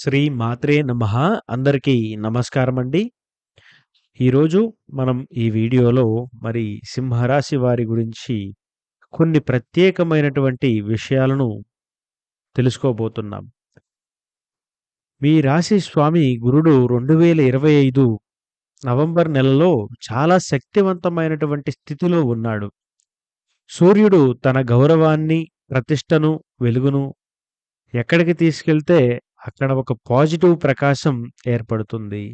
శ్రీ మాత్రే నమ అందరికీ నమస్కారం అండి ఈరోజు మనం ఈ వీడియోలో మరి సింహరాశి వారి గురించి కొన్ని ప్రత్యేకమైనటువంటి విషయాలను తెలుసుకోబోతున్నాం. మీ రాశి స్వామి గురుడు 2025 నవంబర్ నెలలో చాలా శక్తివంతమైనటువంటి స్థితిలో ఉన్నాడు. సూర్యుడు తన గౌరవాన్ని, ప్రతిష్టను, వెలుగును ఎక్కడికి తీసుకెళ్తే అక్కడ ఒక పాజిటివ్ ప్రకాశం ఏర్పడుతుంది.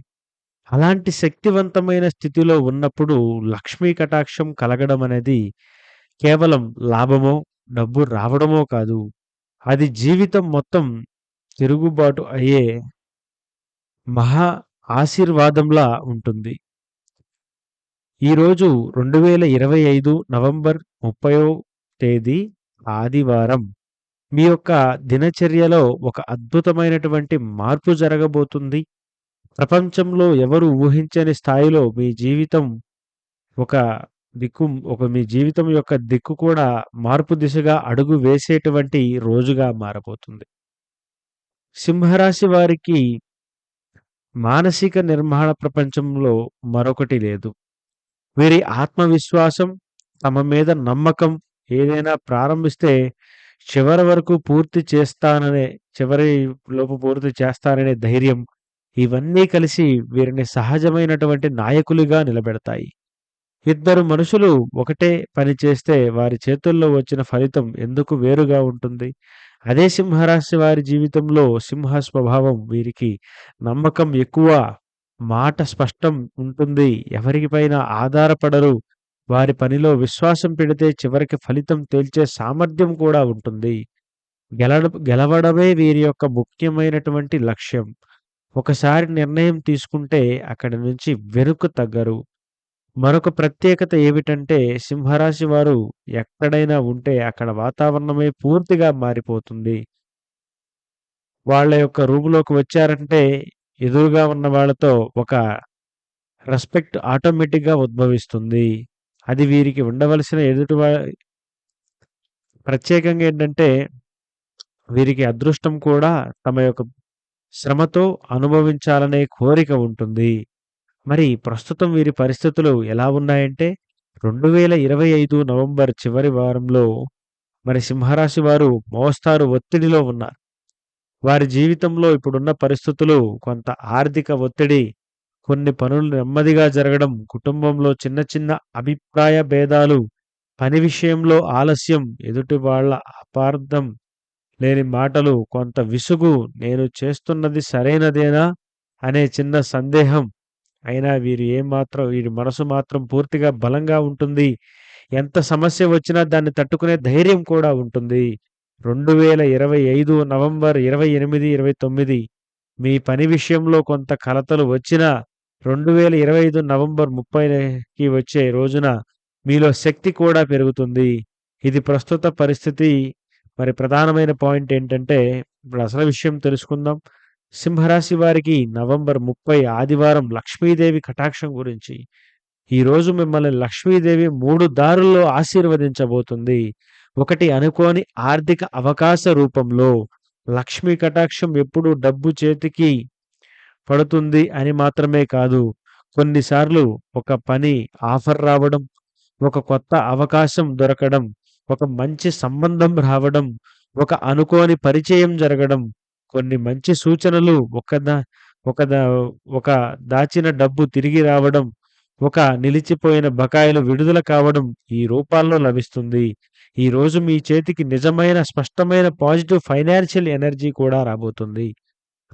అలాంటి శక్తివంతమైన స్థితిలో ఉన్నప్పుడు లక్ష్మీ కటాక్షం కలగడం అనేది కేవలం లాభమో, డబ్బు రావడమో కాదు. అది జీవితం మొత్తం తిరుగుబాటు అయ్యే మహా ఆశీర్వాదంలా ఉంటుంది. ఈరోజు 2025 నవంబర్ 30వ తేదీ ఆదివారం. మీ యొక్క దినచర్యలో ఒక అద్భుతమైనటువంటి మార్పు జరగబోతుంది. ప్రపంచంలో ఎవరు ఊహించని స్థాయిలో మీ జీవితం ఒక దిక్కు ఒక మీ జీవితం యొక్క దిక్కు కూడా మార్పు దిశగా అడుగు వేసేటువంటి రోజుగా మారబోతుంది. సింహరాశి వారికి మానసిక నిర్మాణ ప్రపంచంలో మరొకటి లేదు. వీరి ఆత్మవిశ్వాసం, తమ మీద నమ్మకం ఏదైనా ప్రారంభిస్తే చివరి వరకు పూర్తి చేస్తాననే చివరి లోపు పూర్తి చేస్తాననే ధైర్యం ఇవన్నీ కలిసి వీరిని సహజమైనటువంటి నాయకులుగా నిలబెడతాయి. ఇద్దరు మనుషులు ఒకటే పని చేస్తే వారి చేతుల్లో వచ్చిన ఫలితం ఎందుకు వేరుగా ఉంటుంది? అదే సింహరాశి వారి జీవితంలో సింహ స్వభావం వీరికి నమ్మకం ఎక్కువ, మాట స్పష్టం ఉంటుంది. ఎవరికి పైన ఆధారపడరు. వారి పనిలో విశ్వాసం పెడితే చివరికి ఫలితం తేల్చే సామర్థ్యం కూడా ఉంటుంది. గెలడ గెలవడమే వీరి యొక్క ముఖ్యమైనటువంటి లక్ష్యం. ఒకసారి నిర్ణయం తీసుకుంటే అక్కడి నుంచి వెనక్కు తగ్గరు. మరొక ప్రత్యేకత ఏమిటంటే సింహరాశి వారు ఎక్కడైనా ఉంటే అక్కడ వాతావరణమే పూర్తిగా మారిపోతుంది. వాళ్ళ యొక్క రూములోకి వచ్చారంటే ఎదురుగా ఉన్న వాళ్ళతో ఒక రెస్పెక్ట్ ఆటోమేటిక్‌గా ఉద్భవిస్తుంది. అది వీరికి ఉండవలసిన ఎదుటి ప్రత్యేకంగా ఏంటంటే వీరికి అదృష్టం కూడా తమ యొక్క శ్రమతో అనుభవించాలనే కోరిక ఉంటుంది. మరి ప్రస్తుతం వీరి పరిస్థితులు ఎలా ఉన్నాయంటే 2025 నవంబర్ చివరి వారంలో మరి సింహరాశి వారు మోస్తారు ఒత్తిడిలో ఉన్నారు. వారి జీవితంలో ఇప్పుడున్న పరిస్థితులు కొంత ఆర్థిక ఒత్తిడి, కొన్ని పనులు నెమ్మదిగా జరగడం, కుటుంబంలో చిన్న చిన్న అభిప్రాయ భేదాలు, పని విషయంలో ఆలస్యం, ఎదుటి వాళ్ళ అపార్థం లేని మాటలు, కొంత విసుగు, నేను చేస్తున్నది సరైనదేనా అనే చిన్న సందేహం. అయినా వీరు ఏమాత్రం వీరి మనసు మాత్రం పూర్తిగా బలంగా ఉంటుంది. ఎంత సమస్య వచ్చినా దాన్ని తట్టుకునే ధైర్యం కూడా ఉంటుంది. 2025 నవంబర్ 28, 29 మీ పని విషయంలో కొంత కలతలు వచ్చినా 2025 నవంబర్ 30కి వచ్చే రోజున మీలో శక్తి కూడా పెరుగుతుంది. ఇది ప్రస్తుత పరిస్థితి. మరి ప్రధానమైన పాయింట్ ఏంటంటే ఇప్పుడు అసలు విషయం తెలుసుకుందాం. సింహరాశి వారికి నవంబర్ 30 ఆదివారం లక్ష్మీదేవి కటాక్షం గురించి. ఈరోజు మిమ్మల్ని లక్ష్మీదేవి మూడు దారుల్లో ఆశీర్వదించబోతుంది. ఒకటి అనుకోని ఆర్థిక అవకాశ రూపంలో. లక్ష్మీ కటాక్షం ఎప్పుడు డబ్బు చేతికి పడుతుంది అని మాత్రమే కాదు. కొన్నిసార్లు ఒక పని ఆఫర్ రావడం, ఒక కొత్త అవకాశం దొరకడం, ఒక మంచి సంబంధం రావడం, ఒక అనుకోని పరిచయం జరగడం, కొన్ని మంచి సూచనలు ఒకదా ఒకదా ఒక దాచిన డబ్బు తిరిగి రావడం, ఒక నిలిచిపోయిన బకాయిలు విడుదల కావడం ఈ రూపాల్లో లభిస్తుంది. ఈరోజు మీ చేతికి నిజమైన స్పష్టమైన పాజిటివ్ ఫైనాన్షియల్ ఎనర్జీ కూడా రాబోతుంది.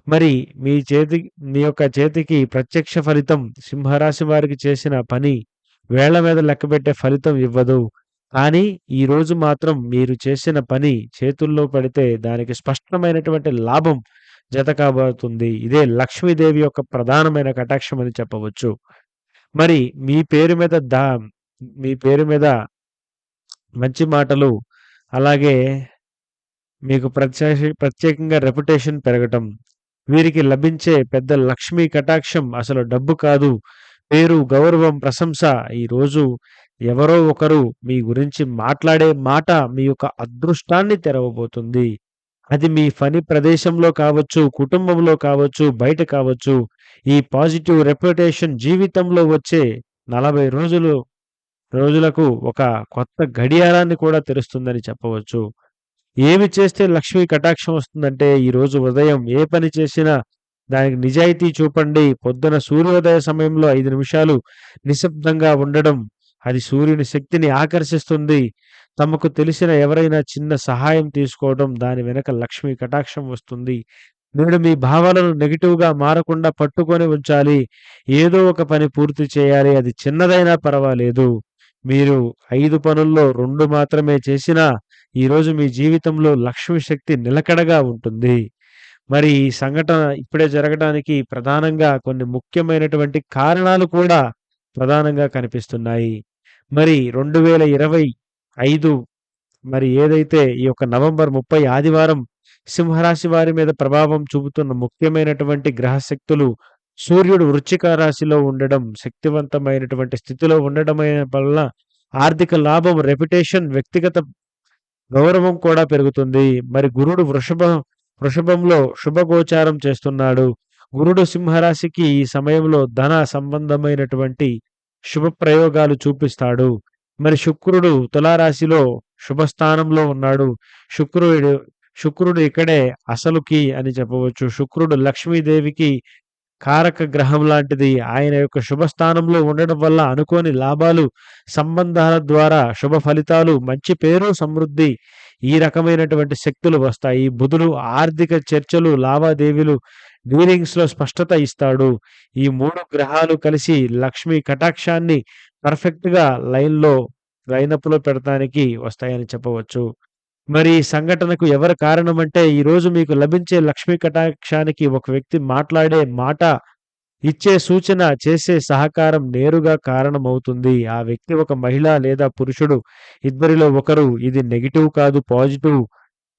మరి మీ చేతి మీ యొక్క చేతికి ప్రత్యక్ష ఫలితం సింహరాశి వారికి చేసిన పని వేళ్ళ మీద లెక్కబెట్టే ఫలితం ఇవ్వదు. కానీ ఈరోజు మాత్రం మీరు చేసిన పని చేతుల్లో పడితే దానికి స్పష్టమైనటువంటి లాభం జత కాబోతుంది. ఇదే లక్ష్మీదేవి యొక్క ప్రధానమైన కటాక్షం అని చెప్పవచ్చు. మరి మీ పేరు మీద దా మీ పేరు మీద మంచి మాటలు అలాగే మీకు ప్రత్యేక ప్రత్యేకంగా రెప్యుటేషన్ పెరగటం. వీరికి లభించే పెద్ద లక్ష్మీ కటాక్షం అసలు డబ్బు కాదు. పేరు, గౌరవం, ప్రశంస ఈరోజు ఎవరో ఒకరు మీ గురించి మాట్లాడే మాట మీ యొక్క అదృష్టాన్ని తెరవబోతుంది. అది మీ పని ప్రదేశంలో కావచ్చు, కుటుంబంలో కావచ్చు, బయట కావచ్చు. ఈ పాజిటివ్ రెప్యుటేషన్ జీవితంలో వచ్చే 40 రోజులు రోజులకు ఒక కొత్త గడియారాన్ని కూడా తెరుస్తుందని చెప్పవచ్చు. ఏమి చేస్తే లక్ష్మీ కటాక్షం వస్తుందంటే, ఈరోజు ఉదయం ఏ పని చేసినా దానికి నిజాయితీ చూపండి. పొద్దున సూర్యోదయ సమయంలో ఐదు నిమిషాలు నిశ్శబ్దంగా ఉండడం, అది సూర్యుని శక్తిని ఆకర్షిస్తుంది. తమకు తెలిసిన ఎవరైనా చిన్న సహాయం తీసుకోవడం, దాని వెనక లక్ష్మీ కటాక్షం వస్తుంది. నేడు మీ భావాలను నెగిటివ్గా మారకుండా పట్టుకొని ఉంచాలి. ఏదో ఒక పని పూర్తి చేయాలి. అది చిన్నదైనా పర్వాలేదు. మీరు ఐదు పనుల్లో రెండు మాత్రమే చేసినా, ఈరోజు మీ జీవితంలో లక్ష్మి శక్తి నిలకడగా ఉంటుంది. మరి ఈ సంఘటన ఇప్పుడే జరగడానికి ప్రధానంగా కొన్ని ముఖ్యమైనటువంటి కారణాలు కూడా ప్రధానంగా కనిపిస్తున్నాయి. మరి 2025 మరి ఏదైతే ఈ యొక్క నవంబర్ 30 ఆదివారం సింహరాశి వారి మీద ప్రభావం చూపుతున్న ముఖ్యమైనటువంటి గ్రహశక్తులు సూర్యుడు వృచ్చిక రాశిలో ఉండడం, శక్తివంతమైనటువంటి స్థితిలో ఉండడం వల్ల ఆర్థిక లాభం, రెప్యుటేషన్, వ్యక్తిగత గౌరవం కూడా పెరుగుతుంది. మరి గురుడు వృషభ వృషభంలో శుభగోచారం చేస్తున్నాడు. గురుడు సింహరాశికి ఈ సమయంలో ధన సంబంధమైనటువంటి శుభ ప్రయోగాలు చూపిస్తాడు. మరి శుక్రుడు తులారాశిలో శుభస్థానంలో ఉన్నాడు. శుక్రుడు శుక్రుడు ఇక్కడే అసలుకి అని చెప్పవచ్చు. శుక్రుడు లక్ష్మీదేవికి కారక గ్రహం లాంటిది. ఆయన యొక్క శుభస్థానంలో ఉండడం వల్ల అనుకోని లాభాలు, సంబంధాల ద్వారా శుభ ఫలితాలు, మంచి పేరు, సమృద్ధి ఈ రకమైనటువంటి శక్తులు వస్తాయి. బుధుడు ఆర్థిక చర్చలు, లావాదేవీలు, డీలింగ్స్‌లో స్పష్టత ఇస్తాడు. ఈ మూడు గ్రహాలు కలిసి లక్ష్మీ కటాక్షాన్ని పర్ఫెక్ట్‌గా లైన్‌లో లైనప్‌లో పెడతానికి వస్తాయని చెప్పవచ్చు. మరి ఈ సంఘటనకు ఎవరు కారణమంటే, ఈరోజు మీకు లభించే లక్ష్మీ కటాక్షానికి ఒక వ్యక్తి మాట్లాడే మాట, ఇచ్చే సూచన, చేసే సహకారం నేరుగా కారణమవుతుంది. ఆ వ్యక్తి ఒక మహిళ లేదా పురుషుడు. ఇద్దరిలో ఒకరు. ఇది నెగిటివ్ కాదు పాజిటివ్.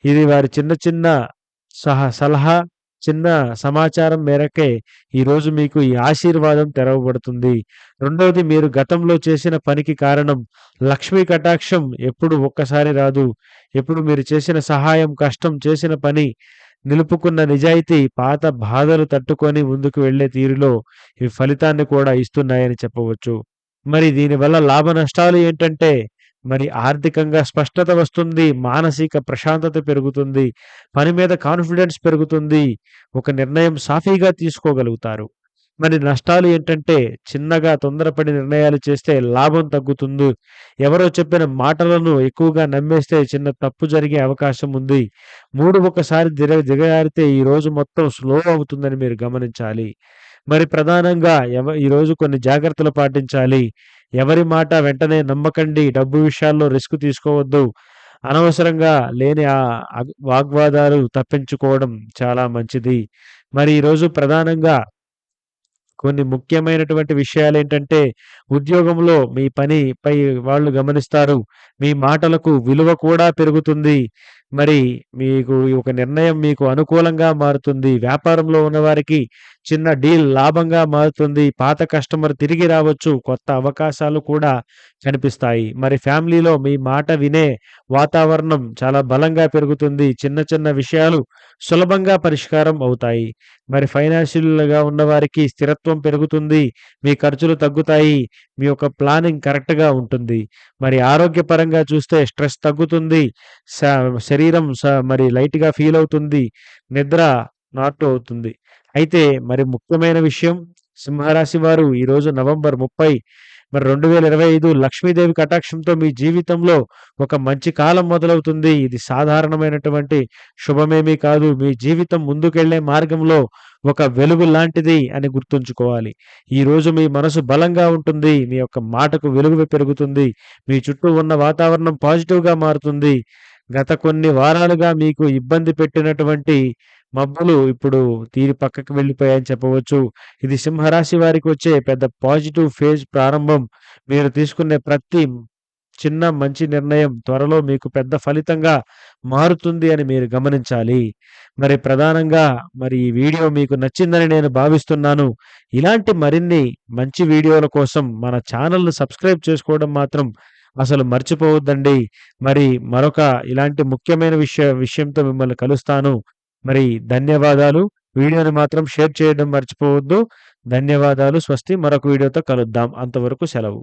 ఇది వారి చిన్న చిన్న సహ సలహా, చిన్న సమాచారం మేరకే ఈరోజు మీకు ఈ ఆశీర్వాదం తెరవబడుతుంది. రెండవది మీరు గతంలో చేసిన పనికి కారణం. లక్ష్మీ కటాక్షం ఎప్పుడు ఒక్కసారి రాదు. ఎప్పుడు మీరు చేసిన సహాయం, కష్టం, చేసిన పని, నిలుపుకున్న నిజాయితీ, పాత బాధలు తట్టుకొని ముందుకు వెళ్ళే తీరులో ఈ ఫలితాన్ని కూడా ఇస్తున్నాయని చెప్పవచ్చు. మరి దీనివల్ల లాభ నష్టాలు ఏంటంటే, మరి ఆర్థికంగా స్పష్టత వస్తుంది. మానసిక ప్రశాంతత పెరుగుతుంది. పని మీద కాన్ఫిడెన్స్ పెరుగుతుంది. ఒక నిర్ణయం సాఫీగా తీసుకోగలుగుతారు. మరి నష్టాలు ఏంటంటే, చిన్నగా తొందరపడి నిర్ణయాలు చేస్తే లాభం తగ్గుతుంది. ఎవరో చెప్పిన మాటలను ఎక్కువగా నమ్మేస్తే చిన్న తప్పు జరిగే అవకాశం ఉంది. మూడు ఒకసారి దిగ దిగజారితే ఈ రోజు మొత్తం స్లో అవుతుందని మీరు గమనించాలి. మరి ప్రధానంగా ఎవ ఈరోజు కొన్ని జాగ్రత్తలు పాటించాలి. ఎవరి మాట వెంటనే నమ్మకండి. డబ్బు విషయాల్లో రిస్క్ తీసుకోవద్దు. అనవసరంగా లేని ఆ వాగ్వాదాలు తప్పించుకోవడం చాలా మంచిది. మరి ఈరోజు ప్రధానంగా కొన్ని ముఖ్యమైనటువంటి విషయాలు ఏంటంటే ఉద్యోగంలో మీ పనిపై వాళ్ళు గమనిస్తారు. మీ మాటలకు విలువ కూడా పెరుగుతుంది. మరి మీకు ఒక నిర్ణయం మీకు అనుకూలంగా మారుతుంది. వ్యాపారంలో ఉన్నవారికి చిన్న డీల్ లాభంగా మారుతుంది. పాత కస్టమర్ తిరిగి రావచ్చు. కొత్త అవకాశాలు కూడా కనిపిస్తాయి. మరి ఫ్యామిలీలో మీ మాట వినే వాతావరణం చాలా బలంగా పెరుగుతుంది. చిన్న చిన్న విషయాలు సులభంగా పరిష్కారం అవుతాయి. మరి ఫైనాన్షియల్‌గా ఉన్నవారికి స్థిరత్వం పెరుగుతుంది. మీ ఖర్చులు తగ్గుతాయి. మీ యొక్క ప్లానింగ్ కరెక్ట్‌గా ఉంటుంది. మరి ఆరోగ్యపరంగా చూస్తే స్ట్రెస్ తగ్గుతుంది. స శరీరం మరి లైట్‌గా ఫీల్ అవుతుంది. నిద్ర నార్టు అవుతుంది. అయితే మరి ముఖ్యమైన విషయం సింహరాశి వారు ఈరోజు నవంబర్ 30 మరి 2025 లక్ష్మీదేవి కటాక్షంతో మీ జీవితంలో ఒక మంచి కాలం మొదలవుతుంది. ఇది సాధారణమైనటువంటి శుభమేమీ కాదు. మీ జీవితం ముందుకెళ్ళే మార్గంలో ఒక వెలుగు లాంటిది అని గుర్తుంచుకోవాలి. ఈరోజు మీ మనసు బలంగా ఉంటుంది. మీ యొక్క మాటకు వెలుగు పెరుగుతుంది. మీ చుట్టూ ఉన్న వాతావరణం పాజిటివ్‌గా మారుతుంది. గత కొన్ని వారాలుగా మీకు ఇబ్బంది పెట్టినటువంటి మబ్బులు ఇప్పుడు తీరి పక్కకు వెళ్ళిపోయాయని చెప్పవచ్చు. ఇది సింహరాశి వారికి వచ్చే పెద్ద పాజిటివ్ ఫేజ్ ప్రారంభం. మీరు తీసుకునే ప్రతి చిన్న మంచి నిర్ణయం త్వరలో మీకు పెద్ద ఫలితంగా మారుతుంది అని మీరు గమనించాలి. మరి ప్రధానంగా మరి ఈ వీడియో మీకు నచ్చిందని నేను భావిస్తున్నాను. ఇలాంటి మరిన్ని మంచి వీడియోల కోసం మన ఛానల్ను సబ్స్క్రైబ్ చేసుకోవడం మాత్రం అసలు మర్చిపోవద్దండి. మరి మరొక ఇలాంటి ముఖ్యమైన విషయ విషయంతో మిమ్మల్ని కలుస్తాను. మరి ధన్యవాదాలు. వీడియోని మాత్రం షేర్ చేయడం మర్చిపోవద్దు. ధన్యవాదాలు. స్వస్తి. మరొక వీడియోతో కలుద్దాం. అంతవరకు సెలవు.